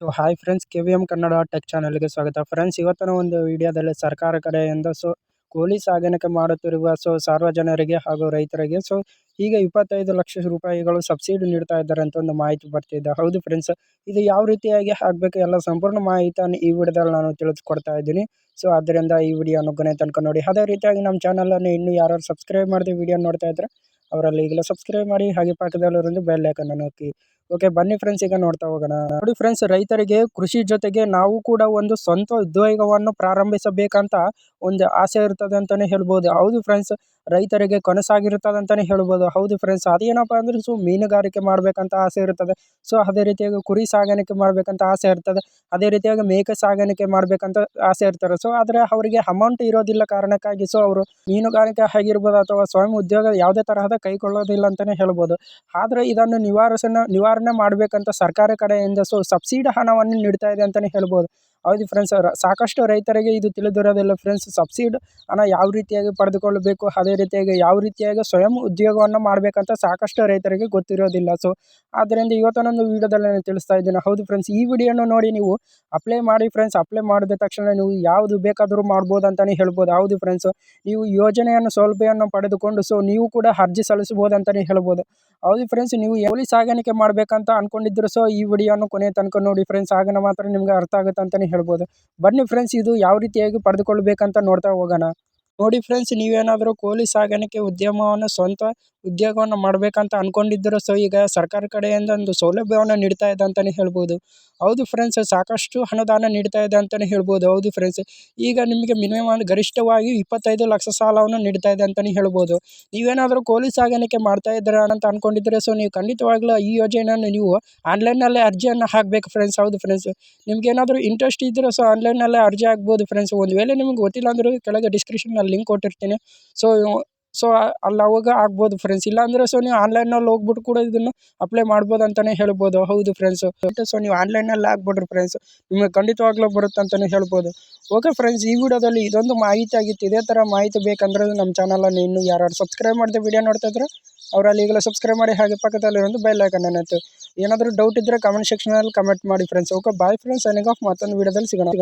So hi friends K V M Kannada tech ಚಾನಲ್ಗೆ ಸ್ವಾಗತ. Friends ಇವತ್ತಿನ ಒಂದು ವಿಡಿಯೋದಲ್ಲಿ ಸರ್ಕಾರ ಕಡೆಯಿಂದ ಸೊ ಕೋಳಿ ಸಾಗಾಣಿಕೆ ಮಾಡುತ್ತಿರುವ ಸೊ ಸಾರ್ವಜನಿಕರಿಗೆ ಹಾಗೂ ರೈತರಿಗೆ ಸೊ ಈಗ ಇಪ್ಪತ್ತೈದು ಲಕ್ಷ ರೂಪಾಯಿಗಳು ಸಬ್ಸಿಡಿ ನೀಡ್ತಾ ಇದ್ದಾರೆ ಅಂತ ಒಂದು ಮಾಹಿತಿ ಬರ್ತಿದೆ ಹೌದು ಫ್ರೆಂಡ್ಸ್ ಇದು ಯಾವ ರೀತಿಯಾಗಿ ಆಗಬೇಕು ಎಲ್ಲ ಸಂಪೂರ್ಣ ಮಾಹಿತಿಯನ್ನು ಈ ವಿಡಿಯೋದಲ್ಲಿ ನಾನು ತಿಳಿಸ್ಕೊಡ್ತಾ ಇದ್ದೀನಿ. ಸೊ ಆದ್ದರಿಂದ ಈ ವಿಡಿಯೋ ಕೊನೆ ತನಕ ನೋಡಿ. ಅದೇ ರೀತಿಯಾಗಿ ನಮ್ಮ ಚಾನಲನ್ನು ಇನ್ನೂ ಯಾರು ಸಬ್ಸ್ಕ್ರೈಬ್ ಮಾಡಿದ್ರೆ ವಿಡಿಯೋ ನೋಡ್ತಾ ಇದ್ದರೆ ಅವರಲ್ಲಿ ಈಗಲೇ ಸಬ್ಸ್ಕ್ರೈಬ್ ಮಾಡಿ, ಹಾಗೆ ಪಕ್ಕದಲ್ಲಿರೋದು ಬೆಲ್ ಐಕನ್ ಹಾಕಿ ಓಕೆ ಬನ್ನಿ ಫ್ರೆಂಡ್ಸ್ ಈಗ ನೋಡ್ತಾ ಹೋಗೋಣ. ನೋಡಿ ಫ್ರೆಂಡ್ಸ್ ರೈತರಿಗೆ ಕೃಷಿ ಜೊತೆಗೆ ನಾವು ಕೂಡ ಒಂದು ಸ್ವಂತ ಉದ್ಯೋಗವನ್ನು ಪ್ರಾರಂಭಿಸಬೇಕಂತ ಒಂದು ಆಸೆ ಇರ್ತದೆ ಅಂತಾನೆ ಹೇಳ್ಬೋದು. ಹೌದು ಫ್ರೆಂಡ್ಸ್ ರೈತರಿಗೆ ಕನಸಾಗಿರ್ತದೆ ಅಂತಾನೆ ಹೇಳ್ಬೋದು. ಹೌದು ಫ್ರೆಂಡ್ಸ್ ಅದೇನಪ್ಪ ಅಂದ್ರೆ ಸೊ ಮೀನುಗಾರಿಕೆ ಮಾಡ್ಬೇಕಂತ ಆಸೆ ಇರ್ತದೆ. ಸೊ ಅದೇ ರೀತಿಯಾಗಿ ಕುರಿ ಸಾಗಾಣಿಕೆ ಮಾಡಬೇಕಂತ ಆಸೆ ಇರ್ತದೆ. ಅದೇ ರೀತಿಯಾಗಿ ಮೇಕೆ ಸಾಗಾಣಿಕೆ ಮಾಡ್ಬೇಕಂತ ಆಸೆ ಇರ್ತಾರೆ ಸೊ ಆದರೆ ಅವರಿಗೆ ಅಮೌಂಟ್ ಇರೋದಿಲ್ಲ ಕಾರಣಕ್ಕಾಗಿ ಸೊ ಅವರು ಮೀನುಗಾರಿಕೆ ಆಗಿರ್ಬೋದು ಅಥವಾ ಸ್ವಯಂ ಉದ್ಯೋಗ ಯಾವುದೇ ತರಹದ ಕೈಗೊಳ್ಳೋದಿಲ್ಲ ಅಂತಾನೆ ಹೇಳ್ಬೋದು. ಆದರೆ ಇದನ್ನು ನಿವಾರಿಸನ ನಿವಾರಣೆ ಮಾಡಬೇಕಂತ ಸರ್ಕಾರ ಕಡೆಯಿಂದ ಸೊ ಸಬ್ಸಿಡಿ ಹಣವನ್ನು ನೀಡ್ತಾ ಇದೆ ಅಂತಲೇ ಹೇಳ್ಬೋದು. ಹೌದು ಫ್ರೆಂಡ್ಸ್ ಸಾಕಷ್ಟು ರೈತರಿಗೆ ಇದು ತಿಳಿದಿರೋದಿಲ್ಲ ಫ್ರೆಂಡ್ಸ್ ಸಬ್ಸಿಡಿ ಹಣ ಯಾವ ರೀತಿಯಾಗಿ ಪಡೆದುಕೊಳ್ಳಬೇಕು ಅದೇ ರೀತಿಯಾಗಿ ಯಾವ ರೀತಿಯಾಗಿ ಸ್ವಯಂ ಉದ್ಯೋಗವನ್ನು ಮಾಡಬೇಕಂತ ಸಾಕಷ್ಟು ರೈತರಿಗೆ ಗೊತ್ತಿರೋದಿಲ್ಲ. ಸೊ ಆದ್ದರಿಂದ ಇವತ್ತೊಂದು ವೀಡಿಯೋದಲ್ಲಿ ನಾನು ತಿಳಿಸ್ತಾ ಇದ್ದೀನಿ. ಹೌದು ಫ್ರೆಂಡ್ಸ್ ಈ ವಿಡಿಯೋನ ನೋಡಿ ನೀವು ಅಪ್ಲೈ ಮಾಡಿ ಫ್ರೆಂಡ್ಸ್ ಅಪ್ಲೈ ಮಾಡಿದ ತಕ್ಷಣ ನೀವು ಯಾವುದು ಬೇಕಾದರೂ ಮಾಡ್ಬೋದು ಅಂತಲೇ ಹೇಳ್ಬೋದು. ಹೌದು ಫ್ರೆಂಡ್ಸ್ ನೀವು ಯೋಜನೆಯನ್ನು, ಸೌಲಭ್ಯವನ್ನು ಪಡೆದುಕೊಂಡು ಸೊ ನೀವು ಕೂಡ ಅರ್ಜಿ ಸಲ್ಲಿಸ್ಬೋದು ಅಂತಲೇ ಹೇಳ್ಬೋದು. ಹೌದು ಫ್ರೆಂಡ್ಸ್ ನೀವು ಎಲ್ಲಿ ಸಾಗಾಣಿಕೆ ಮಾಡಬೇಕಂತ ಅಂದ್ಕೊಂಡಿದ್ರು ಸೊ ಈ ವಿಡಿಯೋನ ಕೊನೆ ತನಕ ನೋಡಿ ಫ್ರೆಂಡ್ಸ್ ಆಗನ ಮಾತ್ರ ನಿಮಗೆ ಅರ್ಥ ಆಗುತ್ತೆ ಅಂತಲೇ ಹೇಳ್ಬೋದು. ಬನ್ನಿ ಫ್ರೆಂಡ್ಸ್ ಇದು ಯಾವ ರೀತಿಯಾಗಿ ಪಡೆದುಕೊಳ್ಬೇಕಂತ ನೋಡ್ತಾ ಹೋಗೋಣ. ನೋಡಿ ಫ್ರೆಂಡ್ಸ್ ನೀವೇನಾದರೂ ಕೋಳಿ ಸಾಗಾಣಿಕೆ ಉದ್ಯಮವನ್ನು ಸ್ವಂತ ಉದ್ಯೋಗವನ್ನು ಮಾಡಬೇಕಂತ ಅಂದ್ಕೊಂಡಿದ್ದರು ಸೊ ಈಗ ಸರ್ಕಾರ ಕಡೆಯಿಂದ ಒಂದು ಸೌಲಭ್ಯವನ್ನು ನೀಡ್ತಾ ಇದೆ ಅಂತಲೇ ಹೇಳ್ಬೋದು. ಹೌದು ಫ್ರೆಂಡ್ಸ್ ಸಾಕಷ್ಟು ಹಣದಾನ ನೀಡ್ತಾ ಇದೆ ಅಂತಲೇ ಹೇಳ್ಬೋದು. ಹೌದು ಫ್ರೆಂಡ್ಸ್ ಈಗ ನಿಮಗೆ ಮಿನಿಮಮ್ ಗರಿಷ್ಠವಾಗಿ ಇಪ್ಪತ್ತೈದು ಲಕ್ಷ ಸಾಲವನ್ನು ನೀಡ್ತಾ ಇದೆ ಅಂತಲೇ ಹೇಳ್ಬೋದು. ನೀವೇನಾದರೂ ಕೋಳಿ ಸಾಗಾಣಿಕೆ ಮಾಡ್ತಾ ಇದ್ದೀರಾ ಅಂತ ಅಂದ್ಕೊಂಡಿದ್ರೆ ಸೊ ನೀವು ಖಂಡಿತವಾಗ್ಲೂ ಈ ಯೋಜನೆಯನ್ನು ನೀವು ಆನ್ಲೈನ್ನಲ್ಲೇ ಅರ್ಜಿಯನ್ನು ಹಾಕಬೇಕು ಫ್ರೆಂಡ್ಸ್ ಹೌದು ಫ್ರೆಂಡ್ಸ್ ನಿಮ್ಗೇನಾದರೂ ಇಂಟ್ರೆಸ್ಟ್ ಇದ್ದರೆ ಸೊ ಆನ್ಲೈನಲ್ಲೇ ಅರ್ಜಿ ಹಾಕ್ಬೋದು ಫ್ರೆಂಡ್ಸ್ ಒಂದು ವೇಳೆ ನಿಮ್ಗೆ ಗೊತ್ತಿಲ್ಲ ಅಂದರೂ ಕೆಳಗೆ ಡಿಸ್ಕ್ರಿಪ್ಷನಲ್ಲಿ ಲಿಂಕ್ ಕೊಟ್ಟಿರ್ತೀನಿ. ಸೊ ಸೊ ಅಲ್ಲಿ ಅವಾಗ ಆಗ್ಬೋದು ಫ್ರೆಂಡ್ಸ್ ಇಲ್ಲಾಂದರೆ ಸೊ ನೀವು ಆನ್ಲೈನಲ್ಲಿ ಹೋಗ್ಬಿಟ್ಟು ಕೂಡ ಇದನ್ನು ಅಪ್ಲೈ ಮಾಡ್ಬೋದು ಅಂತಲೇ ಹೇಳ್ಬೋದು. ಹೌದು ಫ್ರೆಂಡ್ಸು ಸೊ ನೀವು ಆನ್ಲೈನಲ್ಲಿ ಆಗ್ಬಿಡ್ರಿ ಫ್ರೆಂಡ್ಸ್ ನಿಮಗೆ ಖಂಡಿತವಾಗ್ಲೂ ಬರುತ್ತೆ ಅಂತಲೇ ಹೇಳ್ಬೋದು. ಓಕೆ ಫ್ರೆಂಡ್ಸ್ ಈ ವಿಡಿಯೋದಲ್ಲಿ ಇದೊಂದು ಮಾಹಿತಿ ಆಗಿತ್ತು. ಇದೇ ಥರ ಮಾಹಿತಿ ಬೇಕಂದ್ರೆ ನಮ್ಮ ಚಾನಲನ್ನು ಇನ್ನೂ ಯಾರು ಸಬ್ಸ್ಕ್ರೈಬ್ ಮಾಡಿದೆ ವಿಡಿಯೋ ನೋಡ್ತಾ ಇದ್ರೆ, ಅವರಲ್ಲಿ ಈಗಲೂ ಸಬ್ಸ್ಕ್ರೈಬ್ ಮಾಡಿ ಹಾಗೆ ಪಕ್ಕದಲ್ಲಿರೋದು ಬೆಲ್ ಐಕನ್ ಏನಾಯ್ತು ಏನಾದರೂ ಡೌಟ್ ಇದ್ದರೆ ಕಮೆಂಟ್ ಸೆಕ್ಷನಲ್ಲಿ ಕಮೆಂಟ್ ಮಾಡಿ friends okay bye friends signing off ಮತ್ತೊಂದು ವಿಡಿಯೋದಲ್ಲಿ ಸಿಗೋಣ.